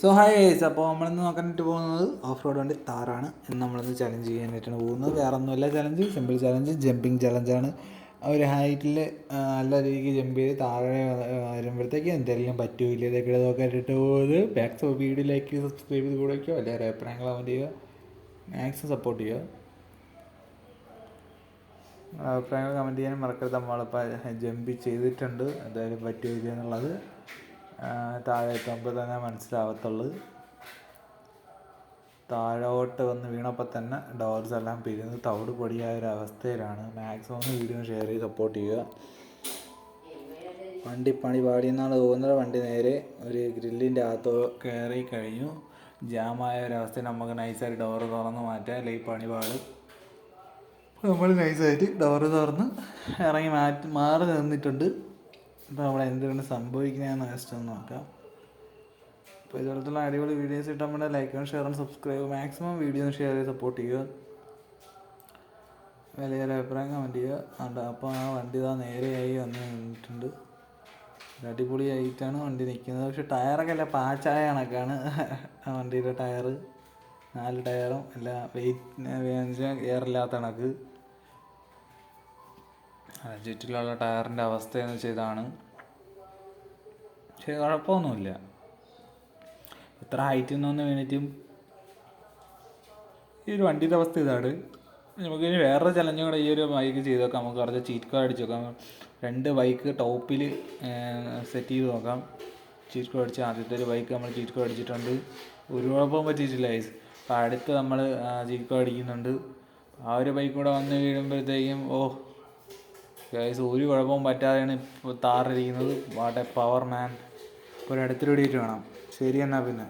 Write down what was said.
So hi guys അപ്പോൾ നമ്മളിന്ന് നോക്കാനായിട്ട് പോകുന്നത് ഓഫ് റോഡ് വണ്ടി താറാണ് ഇന്ന് നമ്മളിന്ന് ചലഞ്ച് ചെയ്യാനായിട്ടാണ് പോകുന്നത്. വേറെ ഒന്നുമില്ല ചലഞ്ച് സിമ്പിൾ ചലഞ്ച് ജമ്പിങ് ചലഞ്ചാണ് ഒരു ഹൈറ്റിൽ നല്ല രീതിക്ക് ജമ്പ് ചെയ്ത് താഴെ വരുമ്പോഴത്തേക്ക് എന്തെങ്കിലും പറ്റൂല ഇതൊക്കെ നോക്കാനായിട്ട് പോകുന്നത്. ബാക്ക് ചെയ്ത് സബ്സ്ക്രൈബ് ചെയ്ത് കൂടെ വയ്ക്കുക അല്ലെങ്കിൽ അഭിപ്രായങ്ങൾ കമന്റ് ചെയ്യുക. മാക്സിമം സപ്പോർട്ട് ചെയ്യുക. അഭിപ്രായങ്ങൾ കമന്റ് ചെയ്യാനും മറക്കരുത്. നമ്മളിപ്പോൾ ജമ്പ് ചെയ്തിട്ടുണ്ട്. എന്തായാലും പറ്റുമില്ല എന്നുള്ളത്. താഴെ എത്തുമ്പോൾ തന്നെ മനസ്സിലാവത്തുള്ളൂ. താഴോട്ട് വന്ന് വീണപ്പോൾ തന്നെ ഡോർസ് എല്ലാം പിരിഞ്ഞ് തവിട് പൊടിയായ ഒരു അവസ്ഥയിലാണ്. മാക്സിമം വീഡിയോ ഷെയർ ചെയ്ത് സപ്പോർട്ട് ചെയ്യുക. വണ്ടി പണി പാടിയെന്നാണ് തോന്നുന്നത്. വണ്ടി നേരെ ഒരു ഗ്രില്ലിന്റെ അകത്ത് കയറി കഴിഞ്ഞു. ജാമായ ഒരവസ്ഥയിൽ നമുക്ക് നൈസായിട്ട് ഡോറ് തുറന്ന് മാറ്റാം. അല്ലെങ്കിൽ പണി പാടും. നമ്മൾ നൈസായിട്ട് ഡോറ് തുറന്ന് ഇറങ്ങി മാറ്റി മാറി നിന്നിട്ടുണ്ട്. ഇപ്പോൾ അവിടെ എന്താണ് സംഭവിക്കുന്നതെന്ന് ജസ്റ്റ് ഒന്ന് നോക്കാം. അപ്പോൾ ഇതുപോലത്തുള്ള അടിപൊളി വീഡിയോസ് ഇട്ട് നമ്മുടെ ലൈക്കും ഷെയറും സബ്സ്ക്രൈബ് മാക്സിമം വീഡിയോ ഷെയർ ചെയ്ത് സപ്പോർട്ട് ചെയ്യുക. വലിയ ഒരു അഭിപ്രായം കമന്റ് ചെയ്യുക. അപ്പോൾ ആ വണ്ടി ഇതാ നേരെയായി വന്ന് നിന്നിട്ടുണ്ട്. അടിപൊളിയായിട്ടാണ് വണ്ടി നിൽക്കുന്നത് പക്ഷെ ടയറൊക്കെ അല്ല പാച്ചായ കണക്കാണ്. ആ വണ്ടിയുടെ ടയർ നാല് ടയറും എല്ലാം വെയിറ്റ് എയറില്ലാത്ത കണക്ക്. ചുറ്റിലുള്ള ടയറിന്റെ അവസ്ഥ എന്ന് വെച്ചാൽ ഇതാണ്. പക്ഷേ കുഴപ്പമൊന്നുമില്ല. എത്ര ഹൈറ്റിൽ നിന്ന് വീണിട്ടും ഈ ഒരു വണ്ടിയുടെ അവസ്ഥ ഇതാണ്. നമുക്ക് ഇനി വേറൊരു ചലഞ്ചും കൂടെ ഈ ഒരു ബൈക്ക് ചെയ്ത് നോക്കാം നമുക്ക് കുറച്ച് ചീറ്റ് കോഡ് അടിച്ച് നോക്കാം. രണ്ട് ബൈക്ക് ടോപ്പിൽ സെറ്റ് ചെയ്ത് നോക്കാം. ചീറ്റ് കോഡ് അടിച്ച് ആദ്യത്തെ ഒരു ബൈക്ക് നമ്മൾ ചീറ്റ് കോഡ് അടിച്ചിട്ടുണ്ട്. ഒരു കുഴപ്പവും പറ്റിയിട്ടില്ല ഐസ് അപ്പോൾ അടുത്ത് നമ്മൾ ചീറ്റ് കോഡ് അടിക്കുന്നുണ്ട്. ആ ഒരു ബൈക്ക് കൂടെ വന്ന് വീഴുമ്പോഴത്തേക്കും ഓ ഗൈസ് ഒരു കുഴപ്പവും പറ്റാതെയാണ് ഇപ്പോൾ താറിരിക്കുന്നത് വാട്ട് എ പവർ മാൻ ഇപ്പോൾ ഒരു അടുത്തൊരു വീഡിയോ വേണം. ശരി എന്നാൽ പിന്നെ.